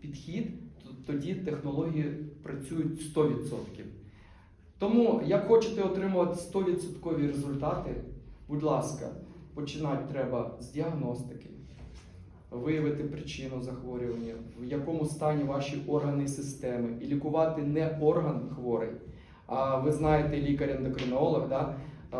підхід, то- тоді технології працюють 100%. Тому, як хочете отримувати 100% результати, будь ласка, починати треба з діагностики, виявити причину захворювання, в якому стані ваші органи і системи, і лікувати не орган хворий. А ви знаєте, лікар-ендокринолог, да?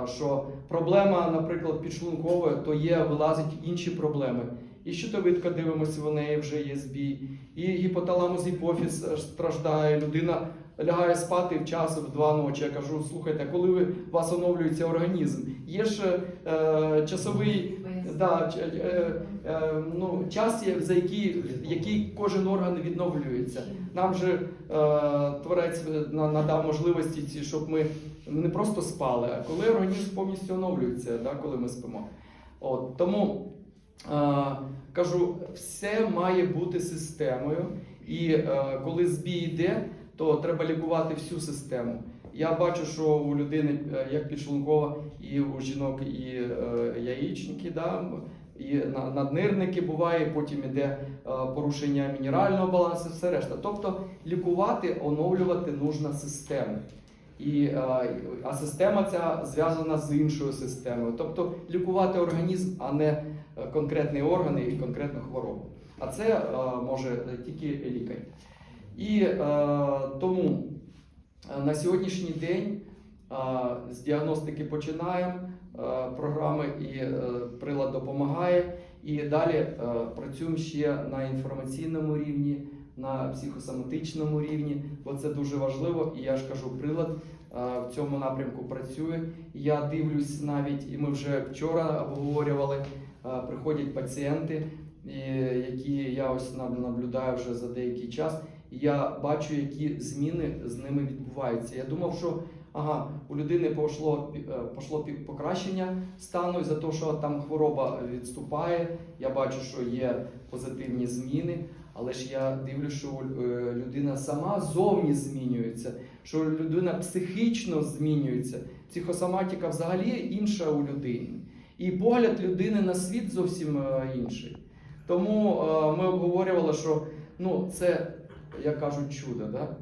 що проблема, наприклад, підшлункової, то є, вилазять інші проблеми. І щитовидка дивимося, в неї вже є збій, і гіпоталамус гіпофіз е, страждає, людина лягає спати в час в два ночі. Я кажу, слухайте, коли ви, у вас оновлюється організм, є ж е, часовий да, е, е, ну, час, за який, який кожен орган відновлюється. Нам же е, творець надав можливості, щоб ми не просто спали, а коли організм повністю оновлюється, да, коли ми спимо. От, тому е, кажу, все має бути системою, і е, коли збій йде, то треба лікувати всю систему. Я бачу, що у людини е, як підшлункова, і у жінок і е, яєчники, да, і наднирники буває, потім іде е, порушення мінерального балансу, все решта. Тобто лікувати, оновлювати нужна систему. І, е, а система ця зв'язана з іншою системою. Тобто лікувати організм, а не е, конкретні органи і конкретну хворобу. А це е, може тільки лікар. І тому на сьогоднішній день з діагностики починаємо програми, і прилад допомагає. І далі працюємо ще на інформаційному рівні, на психосоматичному рівні, бо це дуже важливо. І я ж кажу, прилад в цьому напрямку працює. Я дивлюсь навіть, і ми вже вчора обговорювали, приходять пацієнти, які я ось наблюдаю вже за деякий час. І я бачу, які зміни з ними відбуваються. Я думав, що ага, у людини пішло, пі- е, покращення стану із-за того, що там хвороба відступає. Я бачу, що є позитивні зміни, але ж я дивлюся, що е, людина сама зовні змінюється, що людина психічно змінюється. Психосоматика взагалі інша у людини. І погляд людини на світ зовсім е, інший. Тому е, ми обговорювали, що ну, це, як кажуть, чудо. Да?